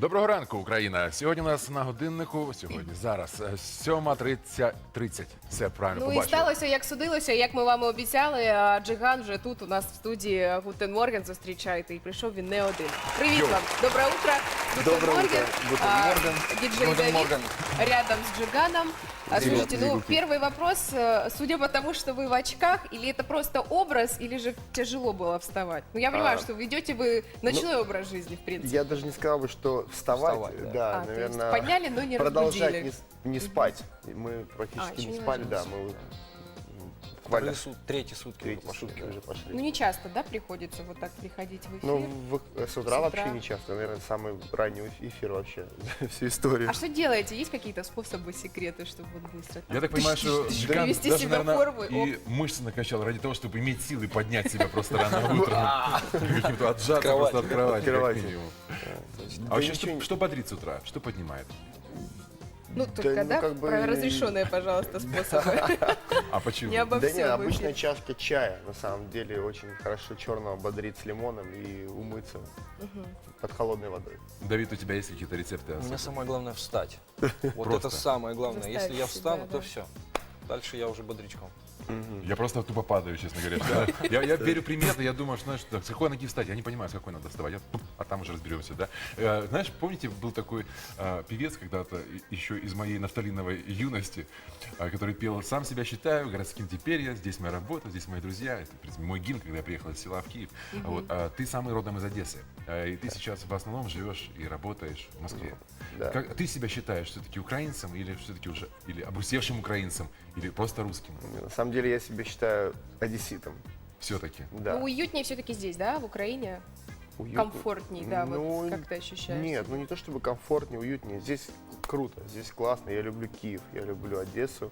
Доброго ранку, Україна. Сьогодні у нас на годиннику, сьогодні, зараз, е, 7.30. 30. Все правильно Ну і сталося, як судилося, як ми вам і обіцяли. а Джиган вже тут у нас в студії Гутен Морген зустрічаєте. І прийшов він не один. Привіт Йо. вам, доброе утро. Гутен Доброе. Морген. Гутен Морген. Гутен Морген. Рядом с Джиганом. А, Привет, Слушайте, ну первый вопрос, э, судя по тому, что вы в очках, или это просто образ, или же тяжело было вставать? Ну я понимаю, А, что ведете вы ночной образ жизни, в принципе. Я даже не сказал бы, что вставать, Вставать, да, А, то есть наверное, подняли, но не продолжать разбудили. не, с- не спать. Мы А, практически еще не не спали, да, мы Вторые сут- третьи сутки уже третьи пошли. сутки уже пошли. Ну не часто, да, приходится вот так приходить в эфир? Ну, в- с утра С вообще утра. не часто, наверное, самый ранний эфир вообще за всю историю. А что делаете? Есть какие-то способы, секреты, чтобы вот быстро там Я так понимаю, что привести даже, себя в наверное, форму? и мышцы накачал ради того, чтобы иметь силы поднять себя просто рано утром. Каким-то отжаться просто от кровати, От как кровати. минимум. Да А вообще, ничего что, не- что бодрит с утра? Что поднимает? Ну, только, ну, да, как бы про и- разрешенные, пожалуйста, способы. А почему? Не обо Да всем не, в обычная чашка чая, на самом деле, очень хорошо черного бодрит с лимоном и умыться под холодной водой. Давид, у тебя есть какие-то рецепты? У меня самое главное встать. Вот Просто. это самое главное. Заставить Если я себя, встану, да. то все. Дальше я уже бодрячком. Я просто тупо падаю, честно говоря. Я, я верю приметы, я думаю, что, знаешь, так, с какой ноги встать? Я не понимаю, с какой надо вставать. Я а там уже разберемся, да? Э, знаешь, помните, был такой э, певец когда-то, еще из моей нафталиновой юности, э, который пел «Сам себя считаю, городским теперь я, здесь моя работа, здесь мои друзья». Это, в принципе, мой гимн, когда я приехал из села в Киев. Вот, а ты самый родом из Одессы. Э, и ты сейчас в основном живешь и работаешь в Москве. Да. Как, ты себя считаешь все-таки украинцем или все-таки уже, или обрусевшим украинцем, или просто русским? На самом деле я себя считаю одесситом. Все-таки. Да. Ну, уютнее все-таки здесь, да, в Украине? Уютно. Комфортней, да, Ну, вот как ты ощущаешь? Нет, ну не то чтобы комфортнее, уютнее. Здесь круто, здесь классно. Я люблю Киев, я люблю Одессу,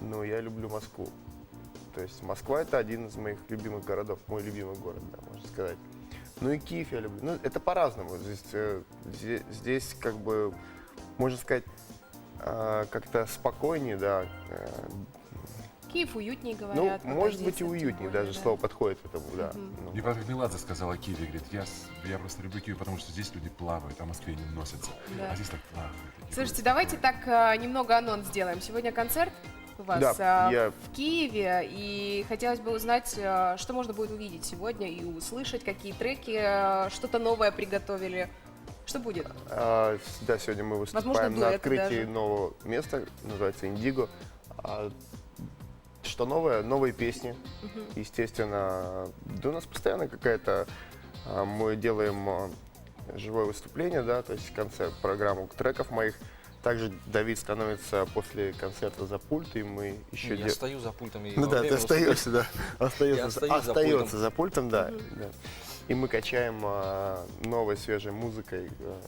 но я люблю Москву. То есть Москва это один из моих любимых городов, мой любимый город, да, можно сказать. Ну и Киев я люблю. Ну, это по-разному. Здесь, э, здесь, здесь как бы, можно сказать, а, как-то спокойнее, да. э, Киев уютнее, Ну, говорят. вот может быть и уютнее, более, даже да. слово подходит к этому, да. Ну. Мне как Меладзе сказала о Киеве, говорит, я, я просто люблю Киев, потому что здесь люди плавают, а в Москве не носятся. Да. А здесь так плавают. Слушайте, давайте так а, немного анонс сделаем. Сегодня концерт у вас Да, а, я- в Киеве, и хотелось бы узнать, а, что можно будет увидеть сегодня и услышать, какие треки, а, что-то новое приготовили. Что будет? А, да, сегодня мы выступаем Возможно, на открытии даже. нового места, называется Индиго. А, что новое? Новые песни, естественно. Да у нас постоянно какая-то... а, мы делаем а, живое выступление, да, то есть в конце программу треков моих. Также Давид становится после концерта за пульт, и мы еще Я де- стою за пультом и ну да, ты остаешься, да. Остается, остаюсь за остается пультом. за пультом, да. да. И мы качаем а, новой свежей музыкой а,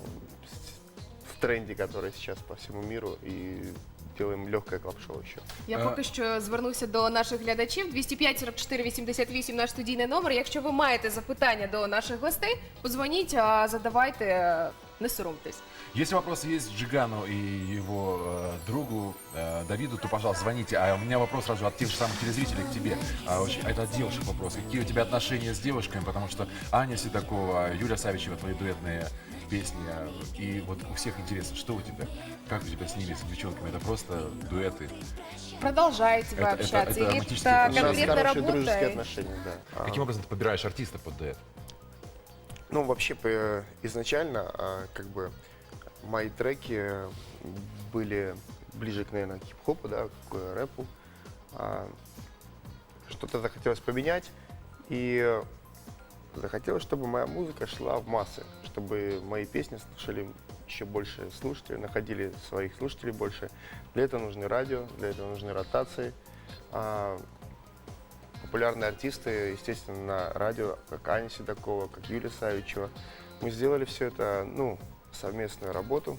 в тренде, который сейчас по всему миру, и делаем легкое клаб-шоу еще. Я А- поки що звернуся до наших глядачів. 205 44 88 наш студійний номер. Якщо ви маєте запитання до наших гостей, подзвоніть, а задавайте, не соромтесь. Если вопросы есть Джигану и его э, другу э, Давиду, то, пожалуйста, звоните. А у меня вопрос сразу от тех же самых телезрителей к тебе. А, очень- это от девушек вопрос. Какие у тебя отношения с девушками? Потому что Аня Седокова, Юля Савичева, твои дуэтные песни. э, И вот у всех интересно, что у тебя? Как у тебя с ними, с девчонками? Это просто дуэты? Продолжаете вы Это- это- общаться? это Или это конкретно хорошие дружеские работа? отношения, да. А, Каким образом ты подбираешь артиста под дуэт? Ну, вообще, по- изначально, а, как бы, мои треки были ближе к, наверное, к хип-хопу, да, к рэпу. А, Что-то захотелось поменять, и захотелось, чтобы моя музыка шла в массы, чтобы мои песни слушали еще больше слушателей, находили своих слушателей больше. Для этого нужны радио, для этого нужны ротации. А, популярные артисты, естественно, на радио, как Аня Седокова, как Юлия Савичева. Мы сделали все это, ну, совместную работу.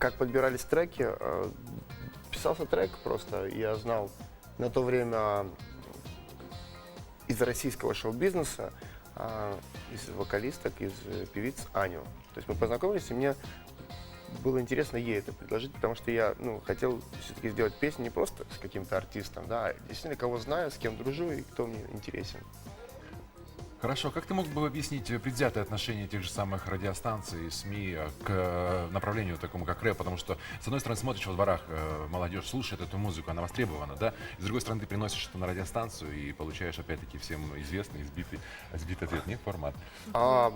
Как подбирались треки? э, Писался трек просто, я знал на то время из российского шоу-бизнеса, а, из вокалисток, из э, певиц Аню. То есть мы познакомились, и мне было интересно ей это предложить, потому что я ну, хотел все-таки сделать песню не просто с каким-то артистом, да, а действительно кого знаю, с кем дружу и кто мне интересен. Хорошо, как ты мог бы объяснить э, предвзятое отношение тех же самых радиостанций, СМИ э, к э, направлению такому, как рэп? Потому что, с одной стороны, смотришь во дворах, молодежь слушает эту музыку, она востребована, да? С другой стороны, ты приносишь это на радиостанцию и получаешь, опять-таки, всем известный, избитый, сбитый ответ, не формат. А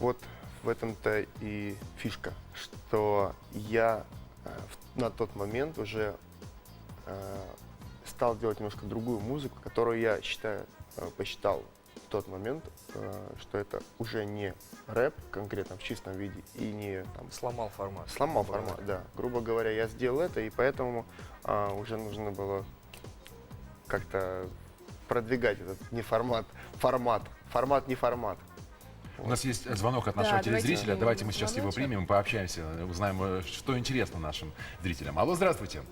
вот в этом-то и фишка, что я на тот момент уже стал делать немножко другую музыку, которую я считаю, посчитал тот момент, э, что это уже не рэп конкретно в чистом виде и не там, Сломал формат. сломал формат, говоря. да. Грубо говоря, я сделал это, и поэтому а, уже нужно было как-то продвигать этот не формат, формат, формат не формат. У нас есть звонок от нашего Да, давайте телезрителя. примем Давайте мы сейчас его звоночек. примем, пообщаемся, узнаем, э, что интересно нашим зрителям. Алло, здравствуйте.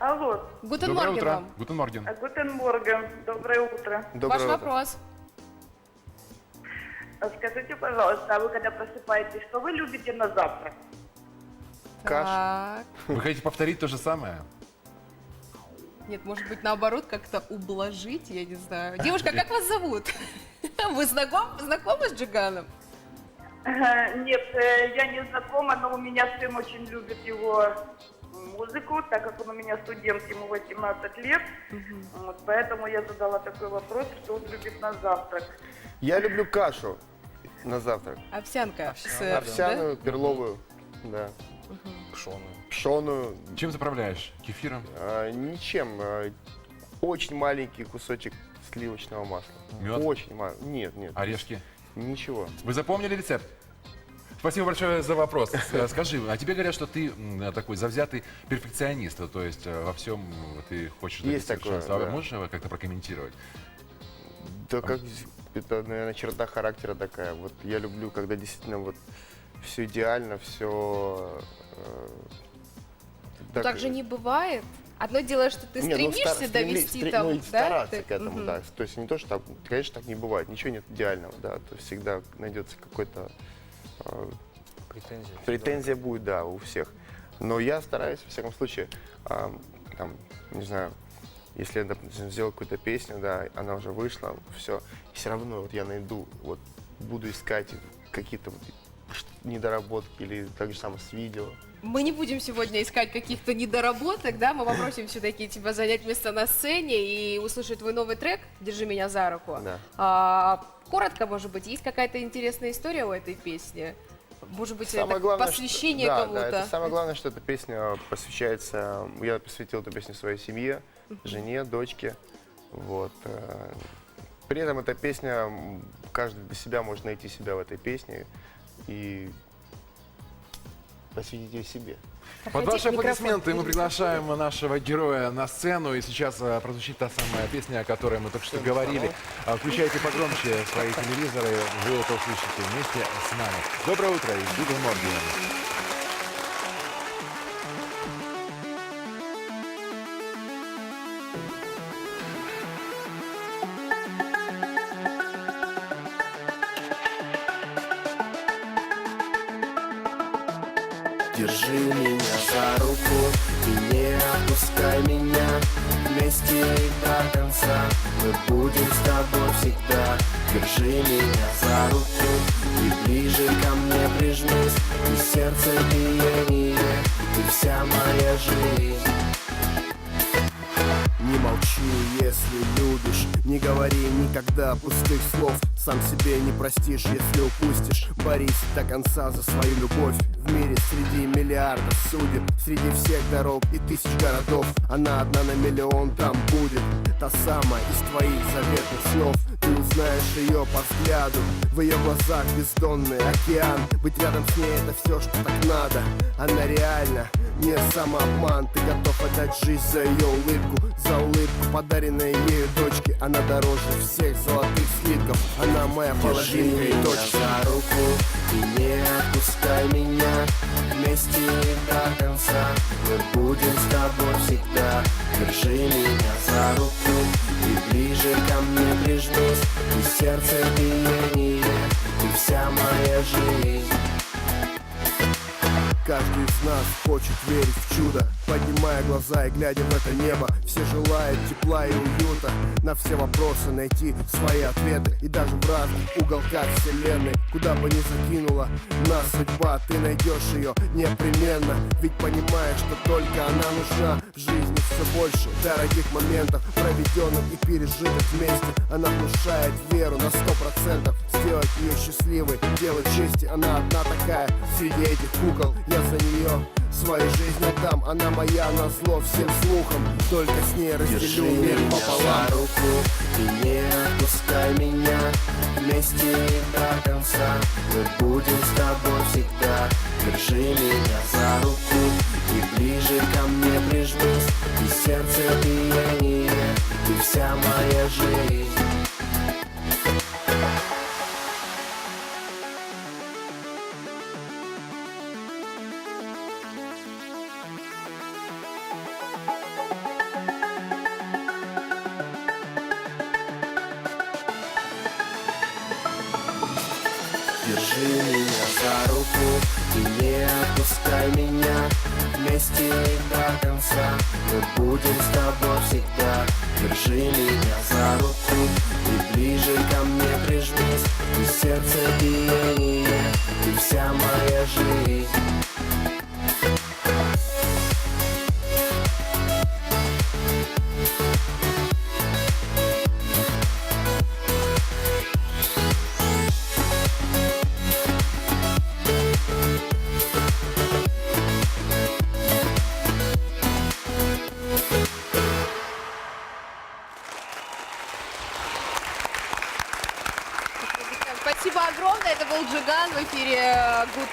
Алло, Гутен Доброе Морген утро. вам. Гутен Морген. а, Гутен Морген, доброе утро. Доброе Ваш утро. вопрос. А Скажите, пожалуйста, а вы когда просыпаетесь, что вы любите на завтрак? Каш. Так. Вы хотите повторить то же самое? Нет, может быть, наоборот, как-то ублажить, я не знаю. Девушка, как вас зовут? Вы знаком, знакомы с Джиганом? Э, Нет, э, я не знакома, но у меня сын очень любит его музыку, так как он у меня студент, ему 18 лет. Вот, поэтому я задала такой вопрос, что он любит на завтрак. Я люблю кашу на завтрак. Овсянка. Овсянка, с, да. Овсяную, перловую, да. Пшеную. Пшеную, Чем заправляешь? Кефиром? а, ничем. а, очень маленький кусочек сливочного масла. Мед? Очень маленький. Нет, нет. Орешки? Ничего. Вы запомнили рецепт? Спасибо большое за вопрос. Э, Скажи, а тебе говорят, что ты такой завзятый перфекционист, то есть э, во всем э, ты хочешь Есть такое, совершенства. А да. Можешь его как-то прокомментировать? Да как это, наверное, черта характера такая. Вот я люблю, когда действительно вот все идеально, все. Так же не бывает. Одно дело, что ты стремишься довести там, ну, и да? стараться Ты- к этому, Мгм. да. То есть не то, что так, конечно, так не бывает. Ничего нет идеального, да. То есть всегда найдется какой-то э, Претензии. претензия будет, да, у всех. Но я стараюсь, во всяком случае, а, там, не знаю, если я, допустим, сделал какую-то песню, да, она уже вышла, все, все равно вот я найду, вот буду искать какие-то вот недоработки или так же самое с видео. Мы не будем сегодня искать каких-то недоработок, да, мы попросим все-таки тебя занять место на сцене и услышать твой новый трек «Держи меня за руку». Да. А, коротко, может быть, есть какая-то интересная история у этой песни? Может быть, это посвящение что, да, кому-то? Да, это самое главное, что эта песня посвящается, я посвятил эту песню своей семье, жене, дочке. Вот. э, При этом эта песня, каждый для себя может найти себя в этой песне и посвятить ее себе. Под ваши аплодисменты мы приглашаем нашего героя на сцену. И сейчас э, прозвучит та самая песня, о которой мы только что говорили. А, Включайте погромче свои телевизоры, вы это услышите вместе с нами. Доброе утро из Гутен Морген. Держи меня за руку и не отпускай меня Вместе до конца. Мы будем с тобой всегда. Держи меня за руку и ближе ко мне прижмись. И сердце биение, ты вся моя жизнь говори никогда пустых слов Сам себе не простишь, если упустишь. Борись до конца за свою любовь. В мире среди миллиардов судеб Среди всех дорог и тысяч городов. Она одна на миллион там будет Та самая из твоих заветных снов Ты узнаешь ее по взгляду В ее глазах бездонный океан. Быть рядом с ней это все, что так надо. Она реально не самообман. Ты готов отдать жизнь за ее улыбку За улыбку, подаренной ею дочке. Она дороже всех золотых слитков. Она моя половинка и точка. за руку и не отпускай меня Вместе до конца. Мы будем с тобой всегда. Держи меня за руку И ближе ко мне прижмись И сердце биение Ты вся моя жизнь. Каждый из нас хочет верить в чудо Поднимая глаза и глядя в это небо. Все желают тепла и уюта На все вопросы найти свои ответы. И даже в разных уголках вселенной Куда бы ни закинула нас судьба Ты найдешь ее непременно. Ведь понимаешь, что только она нужна. В жизни все больше дорогих моментов Проведенных и пережитых вместе. Она внушает веру на сто процентов. Сделать ее счастливой, дело чести Она одна такая. Среди этих кукол Я за нее свою жизнь отдам Она моя на зло всем слухам. Только с ней разделю мир пополам. руку и не отпускай меня Вместе до конца. Мы будем с тобой всегда. Держи меня за руку И ближе ко мне прижмись. И сердце биение Ты вся моя жизнь Держи меня за руку и не отпускай меня Вместе до конца. Мы будем с тобой всегда. Держи меня за руку и ближе ко мне прижмись. И сердце биение, ты вся моя жизнь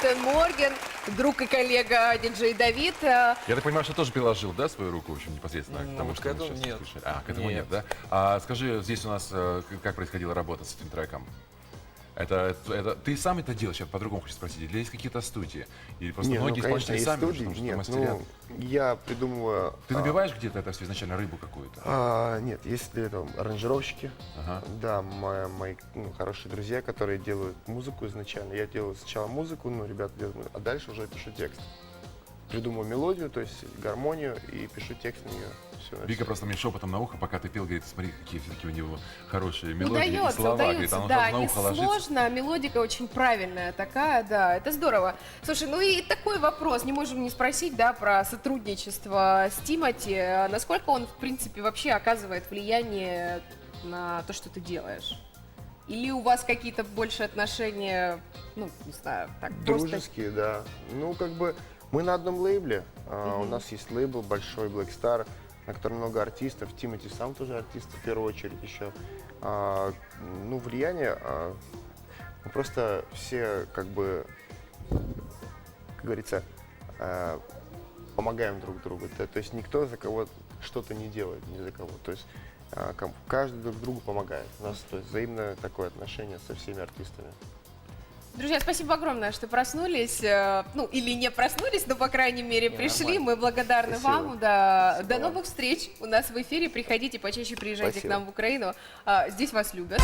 Гутен Морген. Друг и коллега диджей Давид. Я так понимаю, что тоже приложил, да, свою руку, в общем, непосредственно к Ну, тому, к что мы этому сейчас нет. А, к этому нет, Нет. да? А скажи, здесь у нас э, как происходила работа с этим треком? Это, это ты сам это делаешь, я по-другому хочу спросить, или есть какие-то студии? Или просто Не, ну, многие конечно, исполнители сами, студии. потому что Нет, мастерят. ну, я придумываю... Ты а, набиваешь где-то это все изначально рыбу какую-то? А, нет, есть там аранжировщики. Ага. Да, мои, мои ну, хорошие друзья, которые делают музыку изначально. Я делаю сначала музыку, ну, ребята делают, а дальше уже пишу текст. Придумываю мелодию, то есть гармонию, и пишу текст на нее. Все, Вика просто мне шепотом на ухо, пока ты пел, говорит, смотри, какие все-таки у него хорошие мелодии и Удается, слова. Говорит, удается, оно да, на не ухо ложится. сложно, мелодика очень правильная такая, да, это здорово. Слушай, ну и такой вопрос, не можем не спросить, да, про сотрудничество с Тимати. Насколько он, в принципе, вообще оказывает влияние на то, что ты делаешь? Или у вас какие-то больше отношения, ну, не знаю, так просто... Дружеские, да. Ну, как бы мы на одном лейбле. А, У нас есть лейбл большой Black Star, на котором много артистов. Тимати сам тоже артист в первую очередь еще. А, ну, влияние. мы просто все как бы, как говорится, а, помогаем друг другу. То, то есть никто за кого что-то не делает, ни за кого. То есть ком- каждый друг другу помогает. У нас то есть, взаимное такое отношение со всеми артистами. Друзья, спасибо огромное, что проснулись. э, Ну, или не проснулись, но, по крайней мере, Не, пришли. нормально. Мы благодарны Спасибо. вам. Да. Спасибо До новых встреч у нас в эфире. Приходите почаще, приезжайте Спасибо. к нам в Украину. А, Здесь вас любят.